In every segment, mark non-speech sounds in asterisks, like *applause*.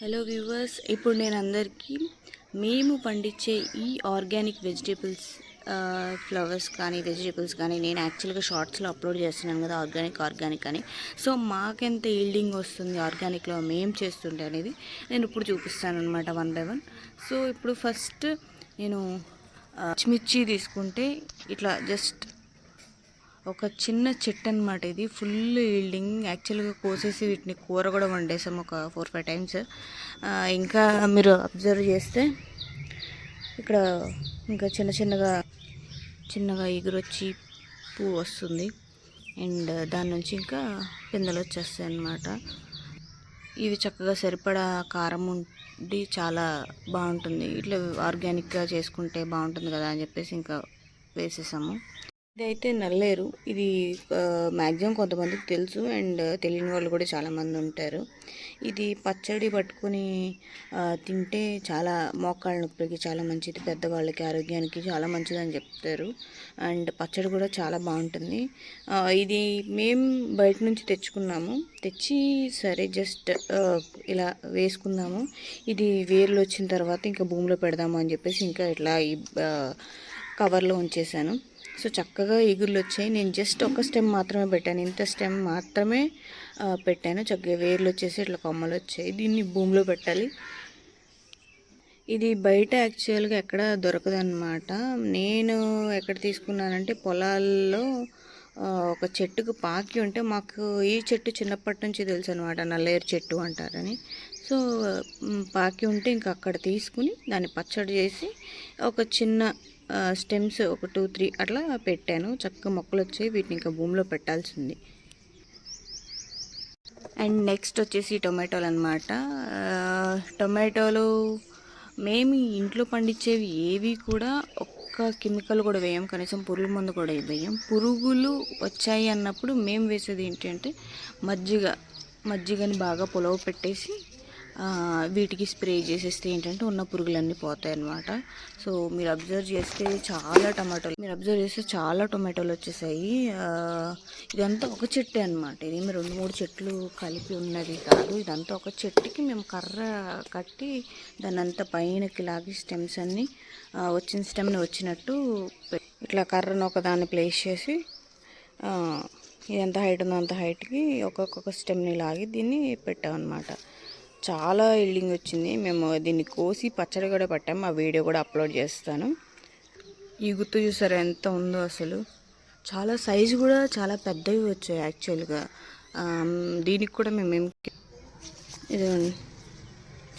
Hello viewers ఇప్పుడు నేను అందరికీ మేము పండించే ఈ ఆర్గానిక్ వెజిటేబుల్స్ ఫ్లవర్స్ కానీ వెజిటేబుల్స్ కానీ నేను యాక్చువల్గా షార్ట్స్లో అప్లోడ్ చేస్తున్నాను కదా ఆర్గానిక్ ఆర్గానిక్ అని. సో మాకెంత ఈల్డింగ్ వస్తుంది ఆర్గానిక్లో మేము చేస్తుంటే అనేది నేను ఇప్పుడు చూపిస్తాను అనమాట వన్ బై వన్. సో ఇప్పుడు ఫస్ట్ నేను పచ్చిమిర్చి తీసుకుంటే ఇట్లా జస్ట్ ఒక చిన్న చెట్టు అనమాట ఇది ఫుల్ ఈల్డింగ్ యాక్చువల్గా కోసేసి వీటిని కూర కూడా వండేసాం ఒక ఫోర్ ఫైవ్ టైమ్స్ ఇంకా మీరు అబ్జర్వ్ చేస్తే ఇక్కడ ఇంకా చిన్న చిన్నగా చిన్నగా ఎగురొచ్చి పువ్వు వస్తుంది. అండ్ దాని నుంచి ఇంకా పిందెలు వచ్చేస్తాయి అన్నమాట. ఇవి చక్కగా సరిపడా కారం ఉండి చాలా బాగుంటుంది. ఇట్లా ఆర్గానిక్గా చేసుకుంటే బాగుంటుంది కదా అని చెప్పేసి ఇంకా వేసేసాము. ఇదైతే నల్లేరు. ఇది మ్యాక్సిమం కొంతమందికి తెలుసు అండ్ తెలియని వాళ్ళు కూడా చాలామంది ఉంటారు. ఇది పచ్చడి పట్టుకొని తింటే చాలా మోకాళ్ళ నొప్పికి చాలా మంచిది. పెద్దవాళ్ళకి ఆరోగ్యానికి చాలా మంచిది అని చెప్తారు. అండ్ పచ్చడి కూడా చాలా బాగుంటుంది. ఇది మేము బయట నుంచి తెచ్చుకున్నాము. తెచ్చి సరే జస్ట్ ఇలా వేసుకున్నాము ఇది వేర్లు వచ్చిన తర్వాత ఇంకా భూమిలో పెడదాము అని చెప్పేసి ఇంకా ఇట్లా ఈ కవర్లో ఉంచేసాను. సో చక్కగా ఎగురులు వచ్చాయి. నేను జస్ట్ ఒక స్టెమ్ మాత్రమే పెట్టాను. ఇంత స్టెమ్ మాత్రమే పెట్టాను. చక్కగా వేర్లు వచ్చేసి ఇట్లా కొమ్మలు వచ్చాయి. దీన్ని భూమిలో పెట్టాలి. ఇది బయట యాక్చువల్గా ఎక్కడ దొరకదన్నమాట. నేను ఎక్కడ తీసుకున్నానంటే పొలాల్లో ఒక చెట్టుకు పాకి ఉంటే మాకు ఈ చెట్టు చిన్నప్పటి నుంచి తెలుసు అనమాట నల్లేరు చెట్టు అంటారని. సో పాకి ఉంటే ఇంకా అక్కడ తీసుకుని దాన్ని పచ్చడి చేసి ఒక చిన్న స్టెమ్స్ ఒక టూ త్రీ అట్లా పెట్టాను. చక్కగా మొక్కలు వచ్చి వీటిని ఇంకా భూమిలో పెట్టాల్సింది. అండ్ నెక్స్ట్ వచ్చేసి టొమాటోలు అనమాట టొమాటోలు మేము ఇంట్లో పండించేవి ఏవి కూడా ఒక్క కెమికల్ కూడా వేయం. కనీసం పురుగు మందు కూడా వేయం. పురుగులు వచ్చాయి అన్నప్పుడు మేము వేసేది ఏంటంటే మజ్జిగ. మజ్జిగని బాగా పొలవ పెట్టేసి వీటికి స్ప్రే చేసేస్తే ఏంటంటే ఉన్న పురుగులన్నీ పోతాయి అన్నమాట సో మీరు అబ్జర్వ్ చేస్తే చాలా టమాటోలు. మీరు అబ్జర్వ్ చేస్తే చాలా టొమాటోలు వచ్చేసాయి. ఇదంతా ఒక చెట్టే అనమాట ఇది మేము రెండు మూడు చెట్లు కలిపి ఉన్నది కాదు. ఇదంతా ఒక చెట్టుకి మేము కర్ర కట్టి దాని అంతా పైనకి లాగి స్టెమ్స్ అన్నీ వచ్చిన స్టెమ్ని వచ్చినట్టు ఇట్లా కర్రను ఒక దాన్ని ప్లేస్ చేసి ఇది ఎంత హైట్ ఉందో అంత హైట్కి ఒక్కొక్క స్టెమ్ని లాగి దీన్ని పెట్టామన్నమాట. చాలా ఇల్డింగ్ వచ్చింది. మేము దీన్ని కోసి పచ్చడి కూడా పట్టాము ఆ వీడియో కూడా అప్లోడ్ చేస్తాను. ఈ గుర్తు చూసారా ఎంత ఉందో అసలు? చాలా సైజు కూడా చాలా పెద్దవి వచ్చాయి యాక్చువల్గా. దీనికి కూడా మేము ఇది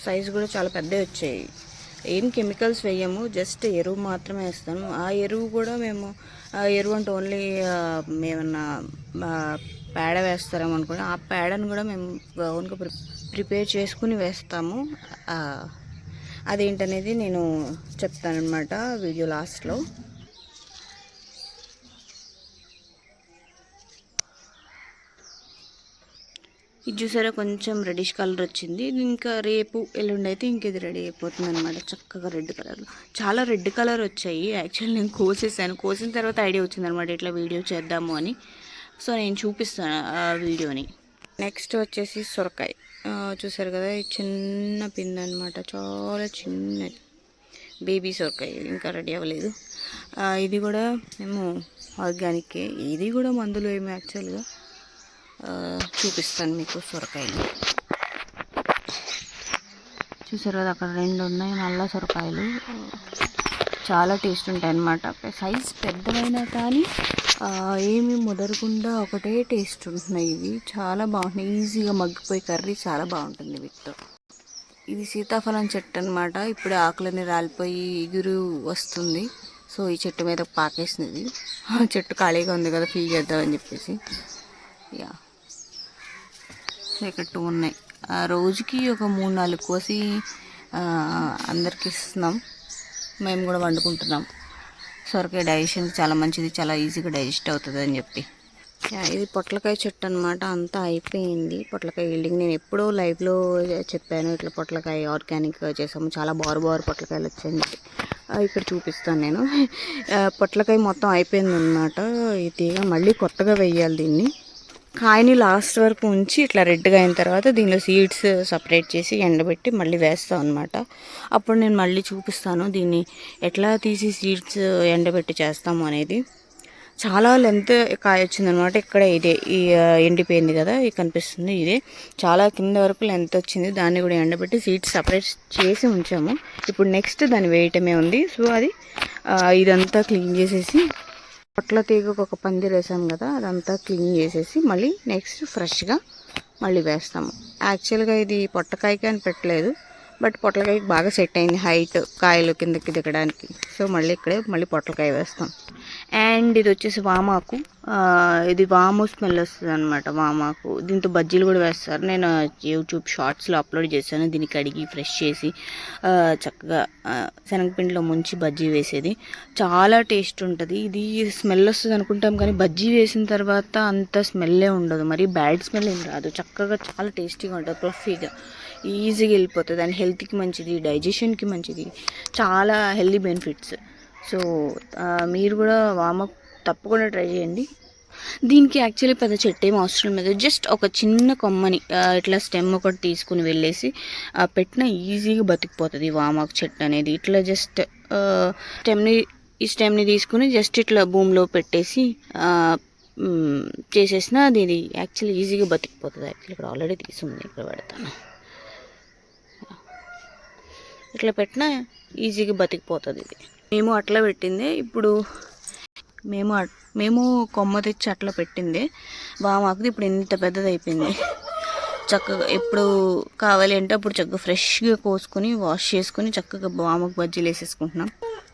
సైజు కూడా చాలా పెద్దవి వచ్చాయి. ఏం కెమికల్స్ వేయము జస్ట్ ఎరువు మాత్రమే వేస్తాము. ఆ ఎరువు కూడా మేము ఆ ఎరువు అంటే ఓన్లీ మేమన్నా పేడ వేస్తారేమో అనుకుని ఆ పేడను కూడా మేము ఓన్గా ప్రి ప్రిపేర్ చేసుకుని వేస్తాము. అదేంటనేది నేను చెప్తానమాట వీడియో లాస్ట్లో. ఇది చూసారా కొంచెం రెడిష్ కలర్ వచ్చింది. ఇంకా రేపు ఎల్లుండి అయితే ఇంక ఇది రెడీ అయిపోతుంది అనమాట చక్కగా రెడ్ కలర్ చాలా రెడ్ కలర్ వచ్చాయి. యాక్చువల్ నేను కోసేసాను. కోసిన తర్వాత ఐడియా వచ్చింది అనమాట ఇట్లా వీడియో చేద్దాము అని. సో నేను చూపిస్తాను ఆ వీడియోని నెక్స్ట్ వచ్చేసి సొరకాయ. చూసారు కదా? చిన్న పిండి అనమాట చాలా చిన్నది. బేబీ సొరకాయ. ఇంకా రెడీ అవ్వలేదు. ఇది కూడా మేము ఆర్గానికే ఇది కూడా మందులు ఏమి యాక్చువల్గా చూపిస్తాను మీకు సొరకాయలు. చూసారు కదా అక్కడ రెండు ఉన్నాయి నల్ల సొరకాయలు. చాలా టేస్ట్ ఉంటాయి అన్నమాట. సైజ్ పెద్దవైనా కానీ ఏమి ముదరకుండా ఒకటే టేస్ట్ ఉంటున్నాయి ఇవి. చాలా బాగుంటున్నాయి. ఈజీగా మగ్గిపోయి కర్రీ చాలా బాగుంటుంది వీటితో ఇది సీతాఫలం చెట్టు అనమాట ఇప్పుడు ఆకులని రాలిపోయి ఎగురు వస్తుంది. సో ఈ చెట్టు మీద పాకేసింది ఆ *laughs* చెట్టు ఖాళీగా ఉంది కదా ఫీల్ చేద్దామని చెప్పేసి. యా. సో ఇక్కడ టూ ఉన్నాయి. ఆ రోజుకి ఒక మూడు నాలుగు కోసి అందరికి ఇస్తున్నాం. మేము కూడా వండుకుంటున్నాం. సొరకాయ డైజెషన్కి చాలా మంచిది చాలా ఈజీగా డైజెస్ట్ అవుతుంది అని చెప్పి. ఇది పొట్లకాయ చెట్టు అనమాట అంతా అయిపోయింది. పొట్లకాయ బిల్డింగ్ నేను ఎప్పుడో లైవ్లో చెప్పాను. ఇట్లా పొట్లకాయ ఆర్గానిక్గా చేసాము. చాలా బారు బారు పొట్లకాయలు వచ్చాయని చెప్పి. ఇక్కడ చూపిస్తాను నేను. పొట్లకాయ మొత్తం అయిపోయింది అనమాట ఇది మళ్ళీ కొత్తగా వెయ్యాలి దీన్ని. కాయని లాస్ట్ వరకు ఉంచి ఇట్లా రెడ్గా అయిన తర్వాత దీనిలో సీడ్స్ సపరేట్ చేసి ఎండబెట్టి మళ్ళీ వేస్తాం అనమాట అప్పుడు నేను మళ్ళీ చూపిస్తాను దీన్ని ఎట్లా తీసి సీడ్స్ ఎండబెట్టి చేస్తాము అనేది. చాలా లెంత్ కాయ వచ్చిందనమాట ఇక్కడ ఇదే ఈ ఎండిపోయింది కదా ఇది కనిపిస్తుంది ఇదే. చాలా కింద వరకు లెంత్ వచ్చింది. దాన్ని కూడా ఎండబెట్టి సీడ్స్ సపరేట్ చేసి ఉంచాము. ఇప్పుడు నెక్స్ట్ దాన్ని వేయటమే ఉంది? సో అది ఇదంతా క్లీన్ చేసేసి పొట్ల తీగకు ఒక పందిరి వేసాం కదా అదంతా క్లీన్ చేసేసి మళ్ళీ నెక్స్ట్ ఫ్రెష్గా మళ్ళీ వేస్తాము. యాక్చువల్గా ఇది పొట్టకాయకి అని పెట్టలేదు బట్ పొట్లకాయకి బాగా సెట్ అయింది హైట్ కాయలు కిందకి దిగడానికి. సో మళ్ళీ ఇక్కడే మళ్ళీ పొట్లకాయ వేస్తాం. అండ్ ఇది వచ్చేసి వామాకు. ఇది వాము స్మెల్ వస్తుంది అనమాట వామాకు. దీంతో బజ్జీలు కూడా వేస్తారు. నేను యూట్యూబ్ షార్ట్స్లో అప్లోడ్ చేశాను. దీన్ని కడిగి ఫ్రెష్ చేసి చక్కగా శనగపిండిలో ముంచి బజ్జీ వేసేది. చాలా టేస్ట్ ఉంటుంది. ఇది స్మెల్ వస్తుంది అనుకుంటాం కానీ బజ్జీ వేసిన తర్వాత అంత స్మెల్లే ఉండదు. మరి బ్యాడ్ స్మెల్ ఏం రాదు. చక్కగా చాలా టేస్టీగా ఉంటుంది. ప్లఫీగా ఈజీగా వెళ్ళిపోతుంది. అండ్ హెల్త్కి మంచిది డైజెషన్కి మంచిది. చాలా హెల్తీ బెనిఫిట్స్ సో మీరు కూడా వామప్ తప్పకుండా ట్రై చేయండి. దీనికి యాక్చువల్లీ పెద్ద చెట్టు ఏం అవసరం లేదు. జస్ట్ ఒక చిన్న కొమ్మని ఇట్లా స్టెమ్ ఒకటి తీసుకుని వెళ్ళేసి పెట్టిన ఈజీగా బతికిపోతుంది వామాకు చెట్టు అనేది. ఇట్లా జస్ట్ స్టెమ్ని ఈ స్టెమ్ని తీసుకుని జస్ట్ ఇట్లా భూమిలో పెట్టేసి చేసేసిన అది ఇది యాక్చువల్లీ ఈజీగా బతికిపోతుంది. యాక్చువల్లీ ఇక్కడ ఆల్రెడీ తీసుంది ఇక్కడ పెడతాను. ఇట్లా పెట్టినా ఈజీగా బతికిపోతుంది ఇది. మేము అట్లా పెట్టిందే. ఇప్పుడు మేము అట్- మేము కొమ్మ తెచ్చి అట్లా పెట్టింది. బామాకుది ఇప్పుడు ఇంత పెద్దది అయిపోయింది చక్కగా ఎప్పుడు కావాలి అంటే అప్పుడు చక్కగా ఫ్రెష్గా కోసుకొని వాష్ చేసుకొని చక్కగా బామకు బజ్జీలు వేసేసుకుంటున్నాం.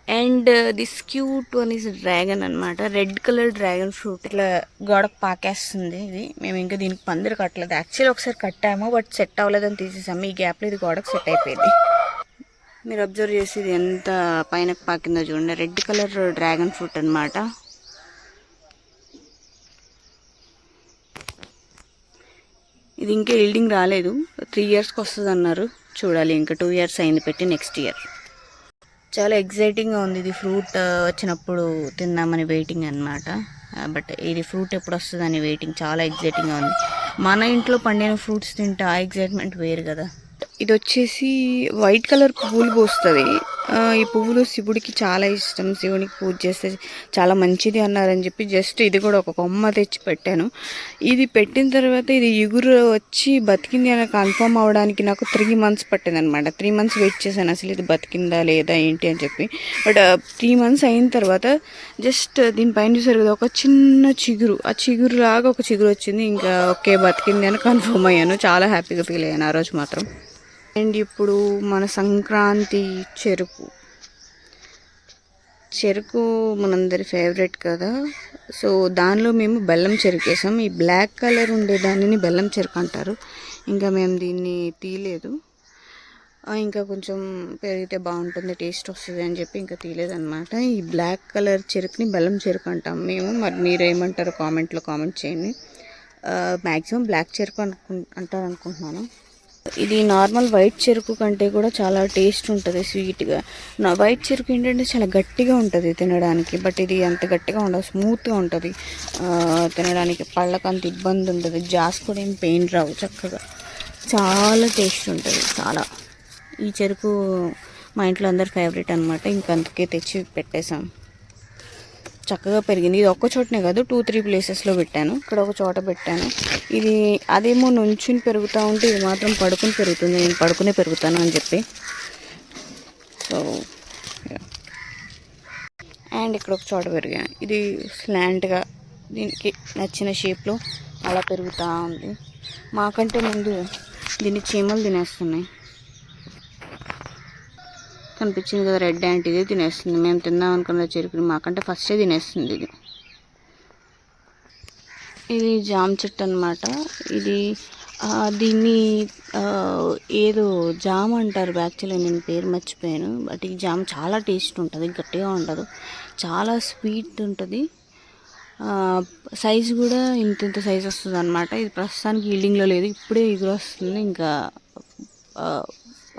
And this cute one is dragon అనమాట రెడ్ కలర్ డ్రాగన్ ఫ్రూట్ ఇట్లా గోడకు పాకేస్తుంది ఇది. మేము ఇంకా దీనికి పందిరి కట్టలేదు. యాక్చువల్లీ ఒకసారి కట్టాము బట్ సెట్ అవ్వలేదని తీసేసాము. ఈ గ్యాప్లో ఇది గోడకు సెట్ అయిపోయింది. మీరు అబ్జర్వ్ చేసి ఇది ఎంత పైన పాకిందో చూడండి. రెడ్ కలర్ డ్రాగన్ ఫ్రూట్ అనమాట ఇది ఇంకా ఈల్డింగ్ రాలేదు. త్రీ ఇయర్స్కి వస్తుంది అన్నారు. చూడాలి ఇంకా టూ ఇయర్స్ అయింది పెట్టి నెక్స్ట్ ఇయర్ చాలా ఎగ్జైటింగ్గా ఉంది. ఇది ఫ్రూట్ uh, వచ్చినప్పుడు తిందామని వెయిటింగ్ అనమాట బట్ ఇది ఫ్రూట్ ఎప్పుడు వస్తుందని వెయిటింగ్ చాలా ఎగ్జైటింగ్గా ఉంది. మన ఇంట్లో పండిన ఫ్రూట్స్ తింటే ఆ ఎగ్జైట్మెంట్ వేరు కదా. ఇది వచ్చేసి వైట్ కలర్ పువ్వులు పోస్తుంది. ఈ పువ్వులు శివుడికి చాలా ఇష్టం. శివునికి పూజ చేస్తే చాలా మంచిది అన్నారని చెప్పి జస్ట్ ఇది కూడా ఒక కొమ్మ తెచ్చి పెట్టాను. ఇది పెట్టిన తర్వాత ఇది ఇగురు వచ్చి బతికింది అని కన్ఫర్మ్ అవ్వడానికి నాకు త్రీ మంత్స్ పట్టింది అనమాట త్రీ మంత్స్ వెయిట్ చేశాను. అసలు ఇది బతికిందా లేదా ఏంటి అని చెప్పి. బట్ త్రీ మంత్స్ అయిన తర్వాత జస్ట్ దీనిపైన చూసారు కదా ఒక చిన్న చిగురు. ఆ చిగురు లాగా ఒక చిగురు వచ్చింది. ఇంకా ఓకే బతికింది అని కన్ఫర్మ్ అయ్యాను. చాలా హ్యాపీగా ఫీల్ అయ్యాను ఆ రోజు మాత్రం. అండ్ ఇప్పుడు మన సంక్రాంతి చెరుకు. చెరుకు మనందరి ఫేవరెట్ కదా. సో దానిలో మేము బెల్లం చెరుకు వేసాం. ఈ బ్లాక్ కలర్ ఉండే దానిని బెల్లం చెరుకు అంటారు. ఇంకా మేము దీన్ని తీయలేదు. ఇంకా కొంచెం పెరిగితే బాగుంటుంది టేస్ట్ వస్తుంది అని చెప్పి ఇంకా తీయలేదన్నమాట. ఈ బ్లాక్ కలర్ చెరుకుని బెల్లం చెరుకు అంటాం మేము. మరి మీరు ఏమంటారు కామెంట్లో కామెంట్ చేయండి. మ్యాక్సిమం బ్లాక్ చెరుకు అనుకు అంటారు అనుకుంటున్నాను ఇది నార్మల్ వైట్ చెరుకు కంటే కూడా చాలా టేస్ట్ ఉంటుంది స్వీట్గా. నా వైట్ చెరుకు ఏంటంటే చాలా గట్టిగా ఉంటుంది తినడానికి బట్ ఇది అంత గట్టిగా ఉండదు స్మూత్గా ఉంటుంది. తినడానికి పళ్ళకు అంత ఇబ్బంది ఉంటుంది జాస్ కూడా ఏం పెయిన్ రావు చక్కగా. చాలా టేస్ట్ ఉంటుంది చాలా. ఈ చెరుకు మా ఇంట్లో అందరు ఫేవరెట్ అనమాట ఇంక అందుకే తెచ్చి పెట్టేశాం. చక్కగా పెరిగింది. ఇది ఒక్క చోటనే కాదు టూ త్రీ ప్లేసెస్లో పెట్టాను. ఇక్కడ ఒక చోట పెట్టాను. ఇది అదేమో నుంచుని పెరుగుతూ ఉంటే ఇది మాత్రం పడుకుని పెరుగుతుంది. నేను పడుకునే పెరుగుతాను అని చెప్పి. సో అండ్ ఇక్కడ ఒక చోట పెరిగాను ఇది స్లాంట్గా దీనికి నచ్చిన షేప్లో అలా పెరుగుతూ ఉంది. మాకంటే ముందు దీన్ని చీమలు తినేస్తున్నాయి. కనిపించింది కదా రెడ్ యాంట్ ఇదే తినేస్తుంది. మేము తిందాం అనుకున్న చెరుకుని మాకంటే ఫస్టే తినేస్తుంది ఇది. ఇది జామ్ చెట్టు అనమాట ఇది దీన్ని ఏదో జామ్ అంటారు యాక్చువల్లీ నేను పేరు మర్చిపోయాను. బట్ ఈ జామ్ చాలా టేస్ట్ ఉంటుంది గట్టిగా ఉండదు. చాలా స్వీట్ ఉంటుంది. సైజు కూడా ఇంత ఇంత సైజ్ వస్తుంది అనమాట ఇది ప్రస్తుతానికి ఈల్డింగ్లో లేదు ఇప్పుడే ఎగురు వస్తుంది ఇంకా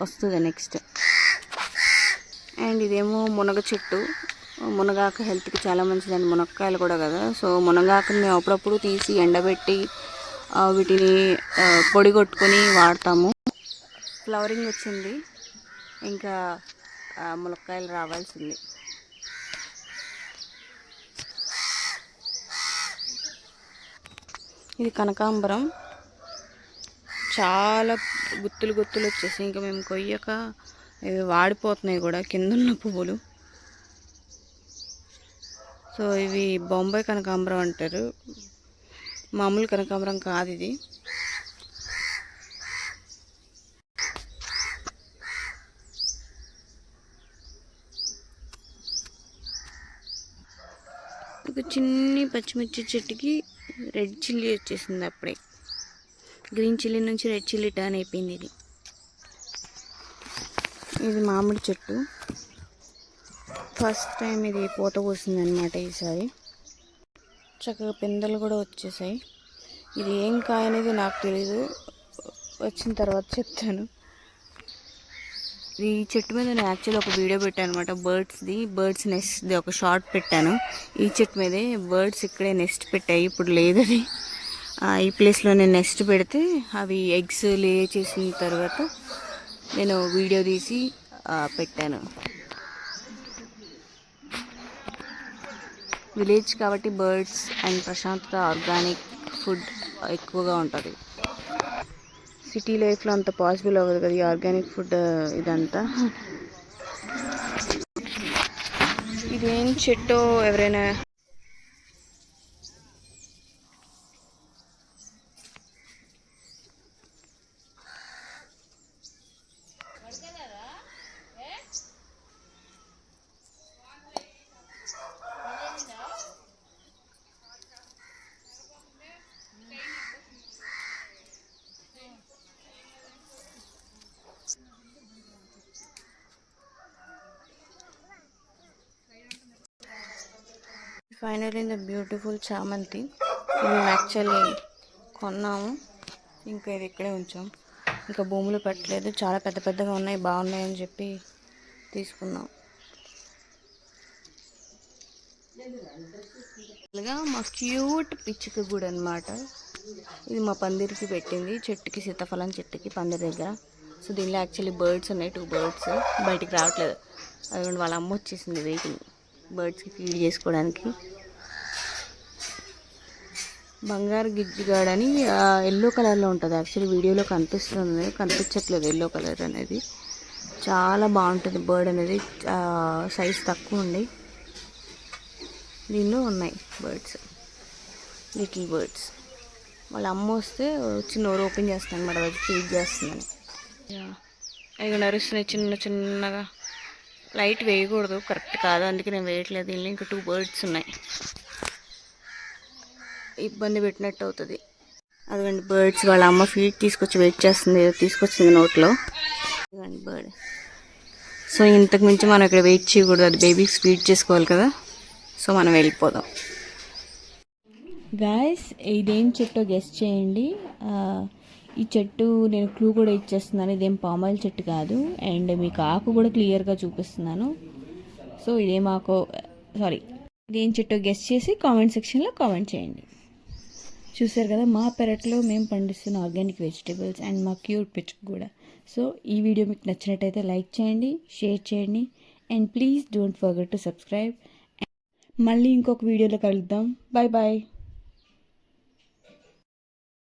వస్తుంది నెక్స్ట్. అండ్ ఇదేమో మునగ చెట్టు. మునగాకు హెల్త్కి చాలా మంచిదండి. మునక్కాయలు కూడా కదా. సో మునగాకుని మేము అప్పుడప్పుడు తీసి ఎండబెట్టి వీటిని పొడి కొట్టుకొని వాడతాము. ఫ్లవరింగ్ వచ్చింది. ఇంకా మునక్కాయలు రావాల్సింది. ఇది కనకాంబరం. చాలా గుత్తులు గుత్తులు వచ్చేసి ఇంకా మేము కొయ్యక ఇవి వాడిపోతున్నాయి కూడా. కింద ఉన్న పువ్వులు. సో ఇవి బొంబాయి కనకాంబరం అంటారు. మామూలు కనకాంబరం కాదు ఇది. ఒక చిన్ని పచ్చిమిర్చి చెట్టుకి రెడ్ చిల్లీ వచ్చేసింది అప్పుడే. గ్రీన్ చిల్లీ నుంచి రెడ్ చిల్లీ టర్న్ అయిపోయింది ఇది. ఇది మామిడి చెట్టు. ఫస్ట్ టైం ఇది పూత పోసింది అనమాట ఈసారి. చక్కగా పిందెలు కూడా వచ్చేసాయి. ఇది ఏం కాయ అనేది నాకు తెలీదు. వచ్చిన తర్వాత చెప్తాను. ఈ చెట్టు మీద నేను యాక్చువల్లీ ఒక వీడియో పెట్టాను అనమాట బర్డ్స్ది బర్డ్స్ నెస్ట్ది ఒక షార్ట్ పెట్టాను. ఈ చెట్టు మీదే బర్డ్స్ ఇక్కడే నెస్ట్ పెట్టాయి. ఇప్పుడు లేదని ఆ, ఈ ప్లేస్లో నేను నెస్ట్ పెడితే అవి ఎగ్స్ లే చేసిన తర్వాత నేను వీడియో తీసి పెట్టాను. విలేజ్ కాబట్టి బర్డ్స్ అండ్ ప్రశాంతత ఆర్గానిక్ ఫుడ్ ఎక్కువగా ఉంటుంది. సిటీ లైఫ్లో అంత పాసిబుల్ అవ్వదు కదా ఈ ఆర్గానిక్ ఫుడ్ ఇదంతా? ఇదేం చెట్టు ఎవరైనా ఫైనల్ ఇన్ ద బ్యూటిఫుల్ చామంతి. మేము యాక్చువల్లీ కొన్నాము. ఇంకా ఇది ఇక్కడే ఉంచాం. ఇంకా భూములు పెట్టలేదు. చాలా పెద్ద పెద్దగా ఉన్నాయి. బాగున్నాయి అని చెప్పి తీసుకున్నాం. మా క్యూట్ పిచ్చుక గుడి అనమాట ఇది మా పందిరికి పెట్టింది. చెట్టుకి సీతాఫలం చెట్టుకి పందిరి దగ్గర. సో దీనిలో యాక్చువల్లీ బర్డ్స్ ఉన్నాయి. టూ బర్డ్స్ బయటికి రావట్లేదు. అదిగోండి వాళ్ళ అమ్మ వచ్చేసింది వెయిటింగ్ బర్డ్స్కి ఫీడ్ చేసుకోవడానికి. బంగారు గిజ్జిగాడ్ అని ఎల్లో కలర్లో ఉంటుంది. యాక్చువల్లీ వీడియోలో కనిపిస్తుంది. కనిపించట్లేదు ఎల్లో కలర్ అనేది. చాలా బాగుంటుంది బర్డ్ అనేది. సైజ్ తక్కువ ఉంది. దీనిలో ఉన్నాయి బర్డ్స్. Little birds. వాళ్ళ అమ్మ వస్తే వచ్చి నోరు ఓపెన్ చేస్తాను అనమాట. అది ఫీడ్ చేస్తుందని. అవి నరుస్తున్నాయి చిన్న చిన్నగా. లైట్ వేయకూడదు. కరెక్ట్ కాదు. అందుకే నేను వేయట్లేదు. దీనిలో ఇంకా టూ బర్డ్స్ ఉన్నాయి. ఇబ్బంది పెట్టినట్టు అవుతుంది అదిగండి బర్డ్స్ వాళ్ళ అమ్మ ఫీడ్ తీసుకొచ్చి వెయిట్ చేస్తుంది. తీసుకొచ్చింది నోట్లో. అదిగండి బర్డ్ సో ఇంతకు మించి మనం ఇక్కడ వెయిట్ చేయకూడదు. అది బేబీకి ఫీడ్ చేసుకోవాలి కదా. సో మనం వెళ్ళిపోదాం. గాయస్ ఇదేం చెట్టో గెస్ట్ చేయండి. ఈ చెట్టు నేను క్లూ కూడా ఇచ్చేస్తున్నాను. ఇదేం పామాయిల్ చెట్టు కాదు. అండ్ మీకు ఆకు కూడా క్లియర్గా చూపిస్తున్నాను. సో ఇదేం ఆకు సారీ ఇదేం చెట్టో గెస్ట్ చేసి కామెంట్ సెక్షన్లో కామెంట్ చేయండి. చూసారు కదా మా పెరట్లో మేము పండిస్తున్న ఆర్గానిక్ వెజిటేబుల్స్ అండ్ మా క్యూట్ పిచ్ కూడా. సో ఈ వీడియో మీకు నచ్చినట్టయితే లైక్ చేయండి షేర్ చేయండి and please don't forget to subscribe. మళ్ళీ ఇంకొక వీడియోలో కలుద్దాం. Bye bye